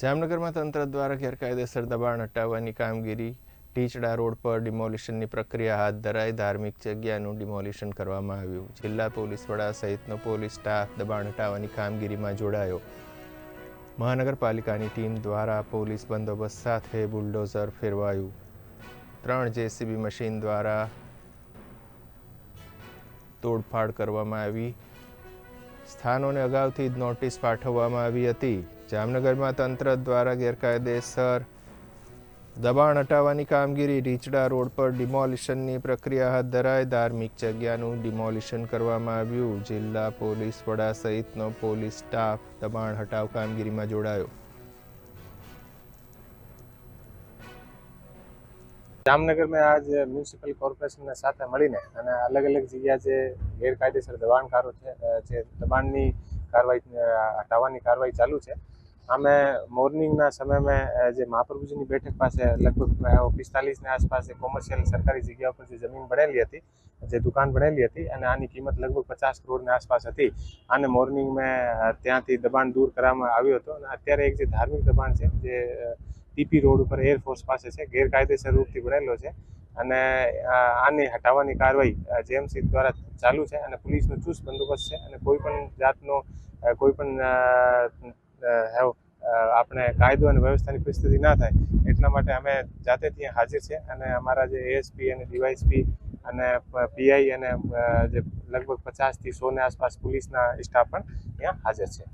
જામનગરમાં તંત્ર દ્વારા ગેરકાયદેસર દબાણ હટાવવાની કામગીરી, ટીચડા રોડ પર ડિમોલિશનની પ્રક્રિયા હાથ ધરાઈ ધાર્મિક જગ્યાનું ડિમોલિશન કરવામાં આવ્યું. જિલ્લા પોલીસ વડા સહિતનો પોલીસ સ્ટાફ દબાણ હટાવવાની કામગીરીમાં જોડાયો. મહાનગરપાલિકાની ટીમ દ્વારા પોલીસ બંદોબસ્ત સાથે બુલડોઝર ફેરવાયું. ત્રણ જેસીબી મશીન દ્વારા તોડફાડ કરવામાં આવી. સ્થાનોને અગાઉથી જ નોટિસ પાઠવવામાં આવી હતી. જામનગરમાં તંત્ર દ્વારા ગેરકાયદેસર દબાણ હટાવવાની કામગીરી રીચડા રોડ પર ડિમોલિશનની પ્રક્રિયા હાથ ધરાઈ ધાર્મિક જગ્યાનું ડિમોલિશન કરવામાં આવ્યું. જિલ્લા પોલીસ વડા સહિતનો પોલીસ સ્ટાફ દબાણ હટાવ કામગીરીમાં જોડાયો. જામનગર મેં આજ મ્યુનિસિપલ કોર્પોરેશનને સાથે મળીને અને અલગ અલગ જગ્યા જે ગેરકાયદેસર દબાણકારો છે જે દબાણની કાર્યવાહી હટાવવાની કાર્યવાહી ચાલુ છે અમે મોર્નિંગના સમયમાં જે મહાપ્રભુજીની બેઠક પાસે લગભગ પિસ્તાલીસની આસપાસ કોમર્શિયલ સરકારી જગ્યા ઉપર જે જમીન બનેલી હતી, જે દુકાન બનેલી હતી અને આની કિંમત લગભગ પચાસ કરોડની આસપાસ હતી. અને મોર્નિંગ મેં ત્યાંથી દબાણ દૂર કરવામાં આવ્યો હતો અને અત્યારે એક જે ધાર્મિક દબાણ છે, જે ટીપી રોડ ઉપર એરફોર્સ પાસે છે, ગેરકાયદેસર રૂપથી બનેલો છે અને આની હટાવવાની કાર્યવાહી જેએમસી દ્વારા ચાલુ છે અને પોલીસનો ચુસ્ત બંદોબસ્ત છે અને કોઈ પણ જાતનો કોઈ પણ હેવ આપણે કાયદો અને વ્યવસ્થાની પરિસ્થિતિ ના થાય, એટલા માટે અમે જાતે ત્યાં હાજર છે અને અમારા જે એએસપી અને ડીવાયસપી અને પીઆઈ અને જે લગભગ પચાસથી સોની આસપાસ પોલીસના સ્ટાફ પણ ત્યાં હાજર છે.